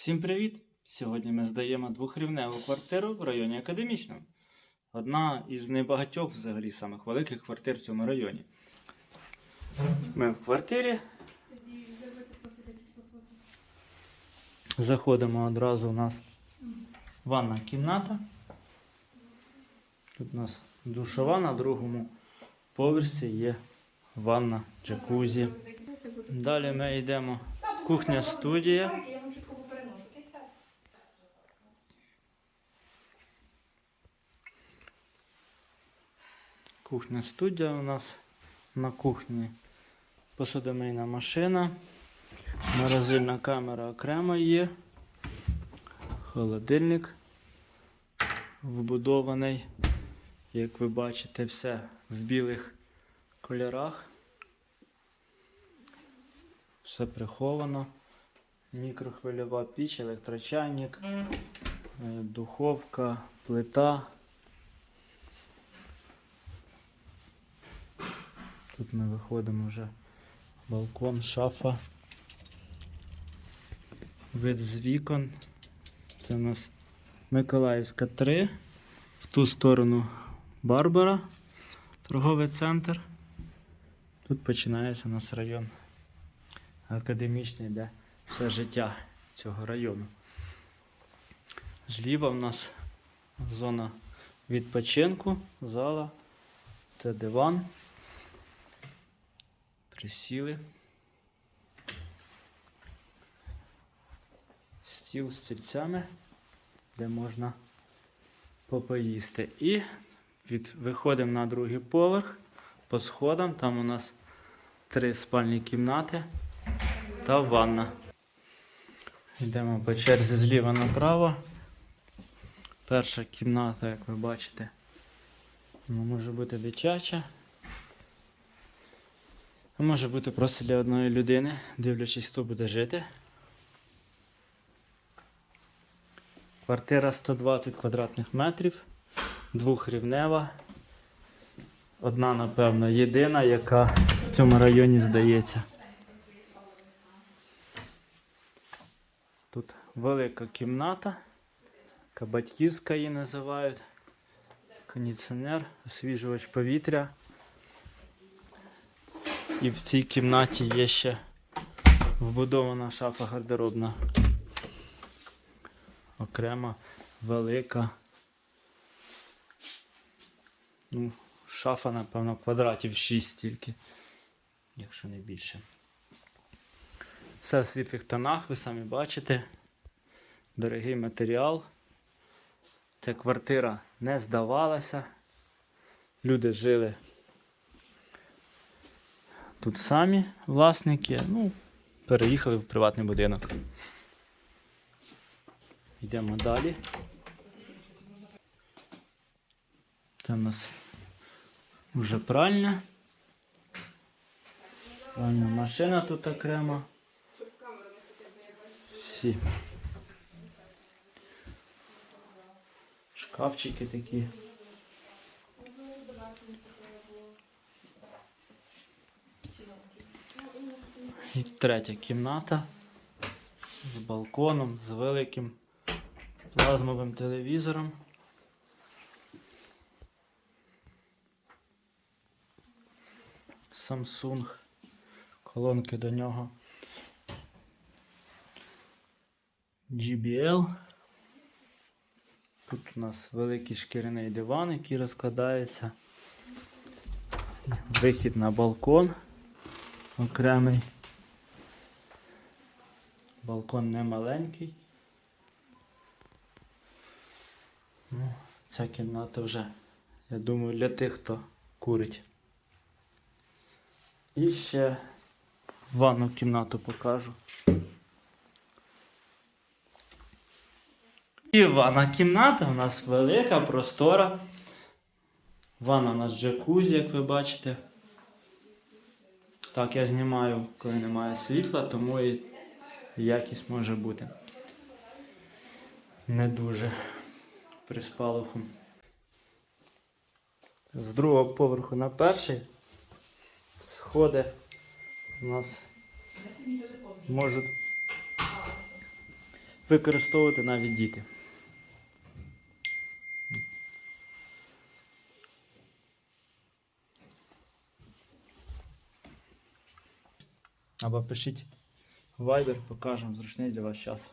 Всім привіт! Сьогодні ми здаємо двохрівневу квартиру в районі Академічному. Одна із небагатьох взагалі самих великих квартир в цьому районі. Ми в квартирі. Заходимо одразу у нас ванна кімната. Тут у нас душова на другому поверсі є ванна, джакузі. Далі ми йдемо кухня Кухня студія у нас на кухні посудомийна машина, морозильна камера окремо є, холодильник вбудований, як ви бачите, все в білих кольорах. Все приховано. Мікрохвильова піч, електрочайник, е, духовка, плита. Тут ми виходимо вже балкон, шафа. Вид з вікон. Це у нас Миколаївська 3. В ту сторону Барбара, торговий центр. Тут починається у нас район академічний, де все життя цього району. Зліва в нас зона відпочинку, зала, це диван. Присіли. Стіл з стільцями, де можна попоїсти. І від, виходимо на другий поверх по сходам. Там у нас три спальні кімнати та ванна. Йдемо по черзі зліва направо. Перша кімната, як ви бачите, вона може бути дитяча. А може бути просто для одної людини, дивлячись, хто буде жити. Квартира 120 квадратних метрів, двохрівнева. Одна, напевно, єдина, яка в цьому районі здається. Тут велика кімната, яка батьківська її називають. Кондиціонер, освіжувач повітря. І в цій кімнаті є ще вбудована шафа гардеробна. Окрема, велика. Ну, шафа, напевно, квадратів 6 тільки, якщо не більше. Все в світлих тонах, ви самі бачите. Дорогий матеріал. Ця квартира не здавалася. Люди жили Тут самі власники, ну, переїхали в приватний будинок. Йдемо далі. Це у нас вже пральня. Пральна машина тут окремо. Всі. Шкафчики такі. І третя кімната з балконом, з великим плазмовим телевізором. Samsung, колонки до нього. GBL. Тут у нас великий шкіряний диван, який розкладається. Вихід на балкон окремий. Балкон не маленький. Ну, ця кімната вже, я думаю, для тих, хто курить. І ще ванну кімнату покажу. І ванна кімната у нас велика, простора. Ванна у нас джакузі, як ви бачите. Так, я знімаю, коли немає світла, тому і якість може бути не дуже при спалаху. З другого поверху на перший сходи у нас можуть використовувати навіть діти. Або пишіть Viber, покажемо зручний для вас час.